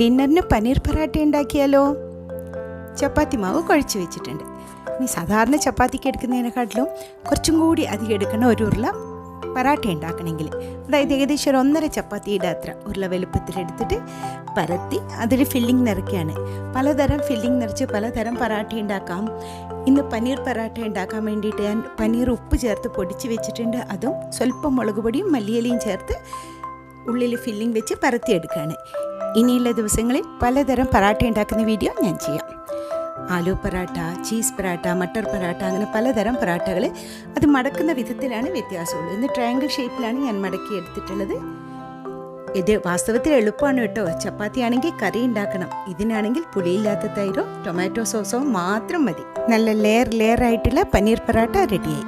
ഡിന്നറിന് പനീർ പറാട്ട ഉണ്ടാക്കിയാലോ? ചപ്പാത്തി മാവ് കുഴച്ച് വെച്ചിട്ടുണ്ട്. ഇനി സാധാരണ ചപ്പാത്തിക്ക് എടുക്കുന്നതിനെക്കാട്ടിലും കുറച്ചും കൂടി അധികം എടുക്കണം ഒരു ഉരുള പറാട്ട ഉണ്ടാക്കണമെങ്കിൽ. അതായത് ഏകദേശം ഒരു ഒന്നര ചപ്പാത്തിയുടെ അത്ര ഉരുള വലുപ്പത്തിലെടുത്തിട്ട് പരത്തി അതിൽ ഫില്ലിംഗ് നിറയ്ക്കുകയാണ്. പലതരം ഫില്ലിംഗ് നിറച്ച് പലതരം പറാട്ട ഉണ്ടാക്കാം. ഇന്ന് പനീർ പറാട്ട ഉണ്ടാക്കാൻ വേണ്ടിയിട്ട് ഞാൻ പനീർ ഉപ്പ് ചേർത്ത് പൊടിച്ച് വെച്ചിട്ടുണ്ട്. അതും സ്വല്പം മുളക് പൊടിയും മല്ലിയിലയും ചേർത്ത് ഉള്ളിൽ ഫില്ലിംഗ് വെച്ച് പരത്തിയെടുക്കുകയാണ്. ഇനിയുള്ള ദിവസങ്ങളിൽ പലതരം പറാട്ട ഉണ്ടാക്കുന്ന വീഡിയോ ഞാൻ ചെയ്യാം. ആലു പറാട്ട ചീസ് പറാട്ട മട്ടർ പറാട്ട അങ്ങനെ പലതരം പറാട്ടകൾ അത് മടക്കുന്ന വിധത്തിലാണ് വ്യത്യാസമുള്ളത്. ഇന്ന് ട്രയാങ്കിൾ ഷേപ്പിലാണ് ഞാൻ മടക്കി എടുത്തിട്ടുള്ളത്. ഇത് വാസ്തവത്തിൽ എളുപ്പമാണ് കേട്ടോ. ചപ്പാത്തി ആണെങ്കിൽ കറി ഉണ്ടാക്കണം. ഇതിനാണെങ്കിൽ പുളിയില്ലാത്ത തൈരോ ടൊമാറ്റോ സോസോ മാത്രം മതി. നല്ല ലെയർ ലെയർ ആയിട്ടുള്ള പനീർ പറാട്ട റെഡിയായി